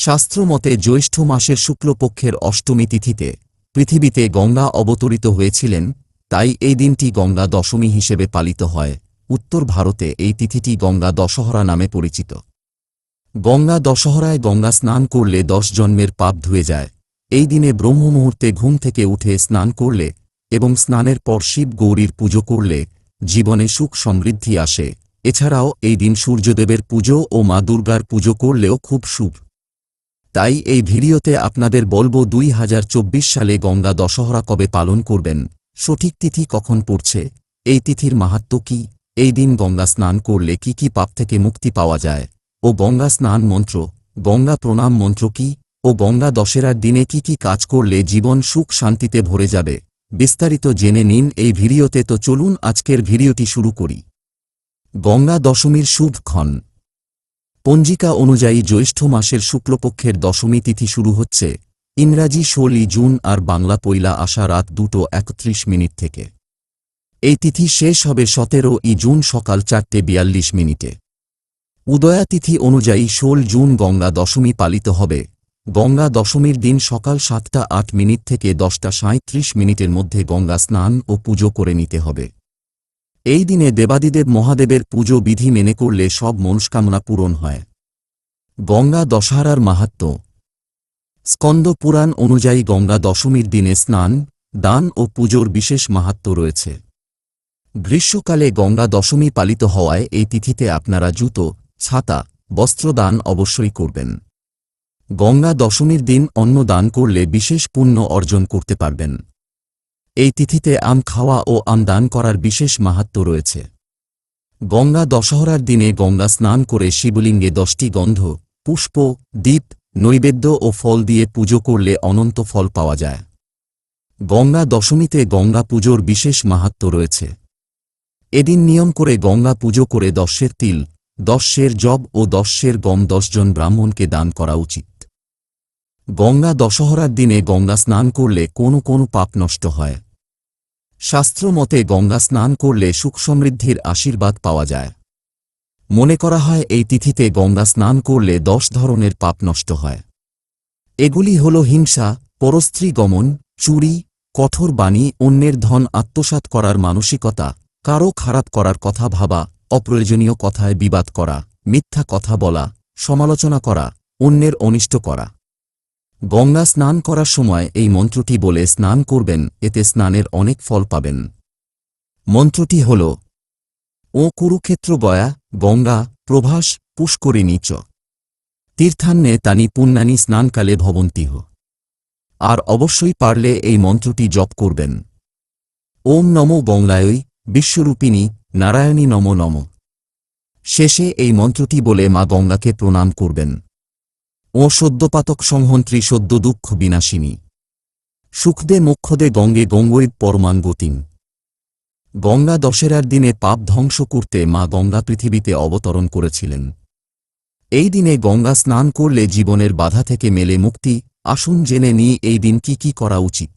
শাস্ত্রমতে জ্যৈষ্ঠ মাসের শুক্লপক্ষের অষ্টমী তিথিতে পৃথিবীতে গঙ্গা অবতরিত হয়েছিলেন, তাই এই দিনটি গঙ্গা দশমী হিসেবে পালিত হয়। উত্তর ভারতে এই তিথিটি গঙ্গা দশহরা নামে পরিচিত। গঙ্গা দশহরায় গঙ্গা স্নান করলে দশ জন্মের পাপ ধুয়ে যায়। এই দিনে ব্রহ্ম মুহূর্তে ঘুম থেকে উঠে স্নান করলে এবং স্নানের পর শিব গৌরীর পুজো করলে জীবনে সুখ সমৃদ্ধি আসে। এছাড়াও এই দিন সূর্যদেবের পুজো ও মা দুর্গার পুজো করলেও খুব শুভ। তাই এই ভিডিওতে আপনাদের বলব দুই হাজার চব্বিশ সালে গঙ্গা দশহরা কবে পালন করবেন, সঠিক তিথি কখন পড়ছে, এই তিথির মাহাত্ম কি, এই দিন গঙ্গা স্নান করলে কি কি পাপ থেকে মুক্তি পাওয়া যায়, ও গঙ্গা স্নান মন্ত্র, গঙ্গা প্রণাম মন্ত্র কি, ও গঙ্গা দশেরার দিনে কি কি কাজ করলে জীবন সুখ শান্তিতে ভরে যাবে, বিস্তারিত জেনে নিন এই ভিডিওতে। তো চলুন আজকের ভিডিওটি শুরু করি। গঙ্গা দশমীর শুভ ক্ষণ। পঞ্জিকা অনুযায়ী জ্যৈষ্ঠ মাসের শুক্লপক্ষের দশমী তিথি শুরু হচ্ছে। ইংরাজি ষোলই জুন আর বাংলা পয়লা আসা রাত দুটো একত্রিশ মিনিট থেকে। এই তিথি শেষ হবে সতেরো ই জুন সকাল চারটে বিয়াল্লিশ মিনিটে। উদয়া তিথি অনুযায়ী ষোল জুন, গঙ্গা দশমী পালিত হবে। গঙ্গা দশমীর দিন সকাল সাতটা আট মিনিট থেকে দশটা সাঁত্রিশ মিনিটের মধ্যে গঙ্গা স্নান ও পুজো করে নিতে হবে। এই দিনে দেবাদিদেব মহাদেবের পুজো বিধি মেনে করলে সব মনস্কামনা পূরণ হয়। গঙ্গা দশহারার মাহাত্ম। স্কন্দ পুরাণ অনুযায়ী গঙ্গা দশমীর দিনে স্নান, দান ও পুজোর বিশেষ মাহাত্ম রয়েছে। গ্রীষ্মকালে গঙ্গা দশমী পালিত হওয়ায় এই তিথিতে আপনারা জুতো, ছাতা, বস্ত্রদান অবশ্যই করবেন। গঙ্গা দশমীর দিন অন্ন দান করলে বিশেষ পুণ্য অর্জন করতে পারবেন। এই তিথিতে আম খাওয়া ও আম দান করার বিশেষ মাহাত্ম রয়েছে। গঙ্গা দশহরার দিনে গঙ্গা স্নান করে শিবলিঙ্গে দশটি গন্ধ, পুষ্প দ্বীপ নৈবেদ্য ও ফল দিয়ে পুজো করলে অনন্ত ফল পাওয়া যায়। গঙ্গা দশমীতে গঙ্গা পুজোর বিশেষ মাহাত্ম রয়েছে। এদিন নিয়ম করে গঙ্গা পুজো করে দশের তিল, দশের জব ও দশের গম দশজন ব্রাহ্মণকে দান করা উচিত। গঙ্গা দশহরার দিনে গঙ্গা স্নান করলে কোনো কোনো পাপ নষ্ট হয়। শাস্ত্র মতে গঙ্গা স্নান করলে সুখ সমৃদ্ধির আশীর্বাদ পাওয়া যায়। মনে করা হয় এই তিথিতে গঙ্গা স্নান করলে দশ ধরনের পাপ নষ্ট হয়। এগুলি হল হিংসা, পরস্ত্রী গমন, চুরি, কঠোর বাণী, অন্যের ধন আত্মসাৎ করার মানসিকতা কারও খারাপ করার কথা ভাবা, অপ্রয়োজনীয় কথায় বিবাদ করা, মিথ্যা কথা বলা, সমালোচনা করা, অন্যের অনিষ্ট করা। গঙ্গা স্নান করার সময় এই মন্ত্রটি বলে স্নান করবেন, এতে স্নানের অনেক ফল পাবেন। মন্ত্রটি হল, ও কুরুক্ষেত্র গয়া, গঙ্গা, প্রভাস, পুষ্করিণী চ। তীর্থান্নে তানি পুণ্যানি স্নানকালে ভবন্তিহ আর অবশ্যই পারলে এই মন্ত্রটি জপ করবেন। ওম নমো গঙ্গায়ই বিশ্বরূপিণী, নারায়ণী নম নম। শেষে এই মন্ত্রটি বলে মা গঙ্গাকে প্রণাম করবেন। ও সদ্যপাতক সংহন্ত্রী সদ্য দুঃখ বিনাশিনী। সুখদে মুখ্যদে গঙ্গে গঙ্গৈব পরমাং গতিম গঙ্গা দশেরার দিনে পাপ ধ্বংস করতে মা গঙ্গা পৃথিবীতে অবতরণ করেছিলেন। এই দিনে গঙ্গা স্নান করলে জীবনের বাধা থেকে মেলে মুক্তি, আসুন জেনে নিয়ে এই দিন কি কি করা উচিত।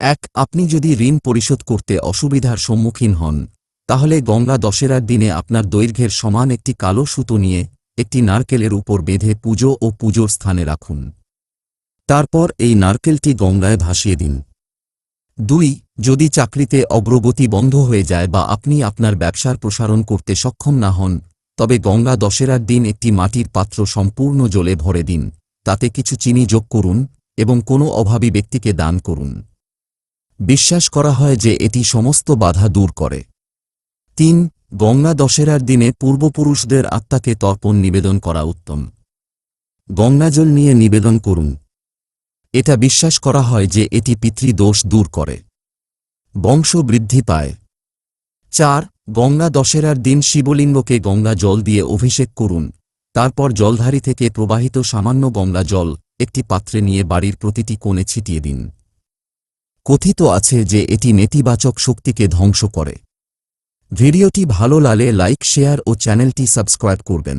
এক, আপনি যদি ঋণ পরিশোধ করতে অসুবিধার সম্মুখীন হন, তাহলে গঙ্গা দশেরার দিনে আপনার দৈর্ঘ্যের সমান একটি কালো সুতো নিয়ে একটি নারকেলের উপর বেঁধে পুজো ও পুজোর স্থানে রাখুন। তারপর এই নারকেলটি গঙ্গায় ভাসিয়ে দিন। দুই, যদি চাকরিতে অগ্রগতি বন্ধ হয়ে যায় বা আপনি আপনার ব্যবসার প্রসারণ করতে সক্ষম না হন, তবে গঙ্গা দশেরার দিন একটি মাটির পাত্র সম্পূর্ণ জলে ভরে দিন। তাতে কিছু চিনি যোগ করুন এবং কোনো অভাবী ব্যক্তিকে দান করুন। বিশ্বাস করা হয় যে এটি সমস্ত বাধা দূর করে। তিন গঙ্গা দশেরার দিনে পূর্বপুরুষদের আত্মাকে তর্পণ নিবেদন করা উত্তম। গঙ্গাজল নিয়ে নিবেদন করুন। এটা বিশ্বাস করা হয় যে এটি পিতৃদোষ দূর করে। বংশ বৃদ্ধি পায়। চার, গঙ্গা দশেরার দিন শিবলিঙ্গকে গঙ্গা জল দিয়ে অভিষেক করুন। তারপর জলধারী থেকে প্রবাহিত সামান্য গঙ্গা জল একটি পাত্রে নিয়ে বাড়ির প্রতিটি কোণে ছিটিয়ে দিন। কথিত আছে যে এটি নেতিবাচক শক্তিকে ধ্বংস করে। ভিডিওটি ভালো লাগে লাইক শেয়ার ও চ্যানেলটি সাবস্ক্রাইব করবেন।